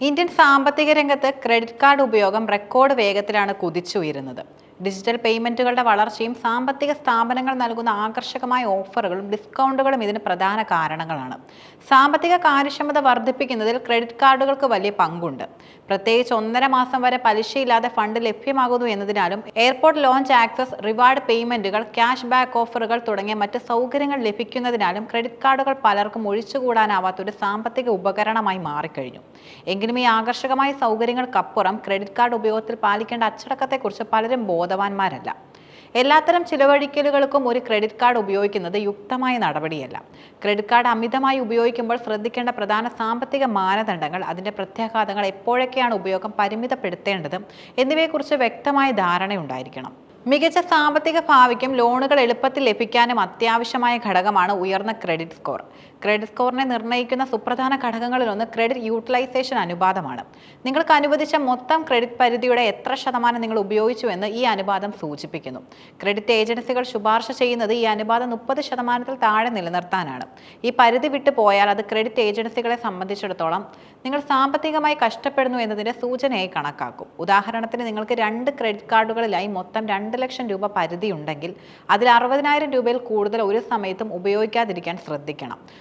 Indian സാമ്പത്തിക രംഗത്ത് credit card ഉപയോഗം റെക്കോർഡ് വേഗത്തിലാണ് കുതിച്ചുയരുന്നത്. ഡിജിറ്റൽ പേയ്മെന്റുകളുടെ വളർച്ചയും സാമ്പത്തിക സ്ഥാപനങ്ങൾ നൽകുന്ന ആകർഷകമായ ഓഫറുകളും ഡിസ്കൗണ്ടുകളും ഇതിന് പ്രധാന കാരണങ്ങളാണ്. സാമ്പത്തിക കാര്യക്ഷമത വർദ്ധിപ്പിക്കുന്നതിൽ ക്രെഡിറ്റ് കാർഡുകൾക്ക് വലിയ പങ്കുണ്ട്. പ്രത്യേകിച്ച് ഒന്നര മാസം വരെ പലിശയില്ലാതെ ഫണ്ട് ലഭ്യമാകുന്നു എന്നതിനാലും എയർപോർട്ട് ലോഞ്ച് ആക്സസ് റിവാർഡ് പേയ്മെന്റുകൾ ക്യാഷ് ബാക്ക് ഓഫറുകൾ തുടങ്ങിയ മറ്റ് സൗകര്യങ്ങൾ ലഭിക്കുന്നതിനാലും ക്രെഡിറ്റ് കാർഡുകൾ പലർക്കും ഒഴിച്ചുകൂടാനാവാത്ത ഒരു സാമ്പത്തിക ഉപകരണമായി മാറിക്കഴിഞ്ഞു. എങ്കിലും ഈ ആകർഷകമായ സൗകര്യങ്ങൾക്കപ്പുറം ക്രെഡിറ്റ് കാർഡ് ഉപയോഗത്തിൽ പാലിക്കേണ്ട അച്ചടക്കത്തെക്കുറിച്ച് പലരും ബോധവാന്മാരല്ല. എല്ലാത്തരം ചിലവഴിക്കലുകൾക്കും ഒരു ക്രെഡിറ്റ് കാർഡ് ഉപയോഗിക്കുന്നത് യുക്തമായ നടപടിയല്ല. ക്രെഡിറ്റ് കാർഡ് അമിതമായി ഉപയോഗിക്കുമ്പോൾ ശ്രദ്ധിക്കേണ്ട പ്രധാന സാമ്പത്തിക മാനദണ്ഡങ്ങൾ അതിന്റെ പ്രത്യാഘാതങ്ങൾ എപ്പോഴൊക്കെയാണ് ഉപയോഗം പരിമിതപ്പെടുത്തേണ്ടത് എന്നിവയെക്കുറിച്ച് വ്യക്തമായ ധാരണയുണ്ടായിരിക്കണം. മികച്ച സാമ്പത്തിക ഭാവിക്കും ലോണുകൾ എളുപ്പത്തിൽ ലഭിക്കാനും അത്യാവശ്യമായ ഘടകമാണ് ഉയർന്ന ക്രെഡിറ്റ് സ്കോർ. ക്രെഡിറ്റ് സ്കോറിനെ നിർണയിക്കുന്ന സുപ്രധാന ഘടകങ്ങളിലൊന്ന് ക്രെഡിറ്റ് യൂട്ടിലൈസേഷൻ അനുപാതമാണ്. നിങ്ങൾക്ക് അനുവദിച്ച മൊത്തം ക്രെഡിറ്റ് പരിധിയുടെ എത്ര ശതമാനം നിങ്ങൾ ഉപയോഗിച്ചുവെന്ന് ഈ അനുപാതം സൂചിപ്പിക്കുന്നു. ക്രെഡിറ്റ് ഏജൻസികൾ ശുപാർശ ചെയ്യുന്നത് ഈ അനുപാതം മുപ്പത് ശതമാനത്തിൽ താഴെ നിലനിർത്താനാണ്. ഈ പരിധി വിട്ടു പോയാൽ അത് ക്രെഡിറ്റ് ഏജൻസികളെ സംബന്ധിച്ചിടത്തോളം നിങ്ങൾ സാമ്പത്തികമായി കഷ്ടപ്പെടുന്നു എന്നതിന്റെ സൂചനയായി കണക്കാക്കും. ഉദാഹരണത്തിന് നിങ്ങൾക്ക് രണ്ട് ക്രെഡിറ്റ് കാർഡുകളിലായി മൊത്തം രണ്ട് ലക്ഷം രൂപ പരിധി ഉണ്ടെങ്കിൽ അതിൽ അറുപതിനായിരം രൂപയിൽ കൂടുതൽ ഒരു സമയത്തും ഉപയോഗിക്കാതിരിക്കാൻ ശ്രദ്ധിക്കണം.